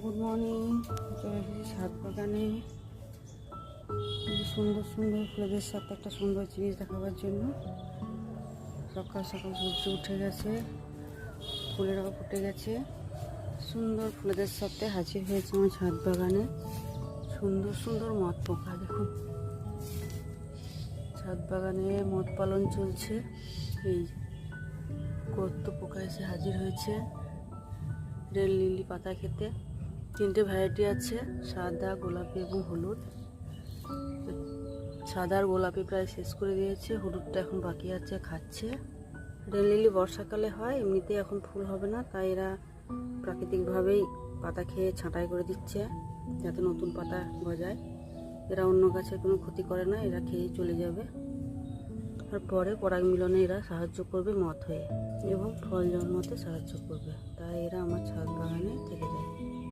Good morning. চলে এসেছি ছাদ বাগানে। সুন্দর সুন্দর ফুলেদের সাথে একটা সুন্দর জিনিস দেখাবার জন্য। সকাল সকাল সূর্য উঠে গেছে ফুলেরাও ফুটে গেছে। সুন্দর ফুলেদের সাথে হাজির হয়েছে আমার ছাদ বাগানে। সুন্দর সুন্দর মদ পোকা, দেখুন। ছাদ বাগানে মদ পালন চলছে। এই কত পোকা এসে হাজির হয়েছে। রেল, লিলি পাতা খেতে। তিনটে ভ্যারাইটি আছে, সাদা, গোলাপি এবং হলুদ। সাদা আর গোলাপি প্রায় শেষ করে দিয়েছে, হলুদটা এখন বাকি আছে, খাচ্ছে। রেল লিলি বর্ষাকালে হয় এমনিতে এখন ফুল হবে না, তাই এরা প্রাকৃতিকভাবেই পাতা খেয়ে ছাঁটাই করে দিচ্ছে, যাতে নতুন পাতা গজায়। এরা অন্য গাছের কোনো ক্ষতি করে না, এরা খেয়েই চলে যাবে। আর পরে পরাগ মিলনে এরা সাহায্য করবে মত হয়ে, এবং ফল জন্মাতে সাহায্য করবে। তাই এরা আমার ছাদ বাগানে থেকে যায়।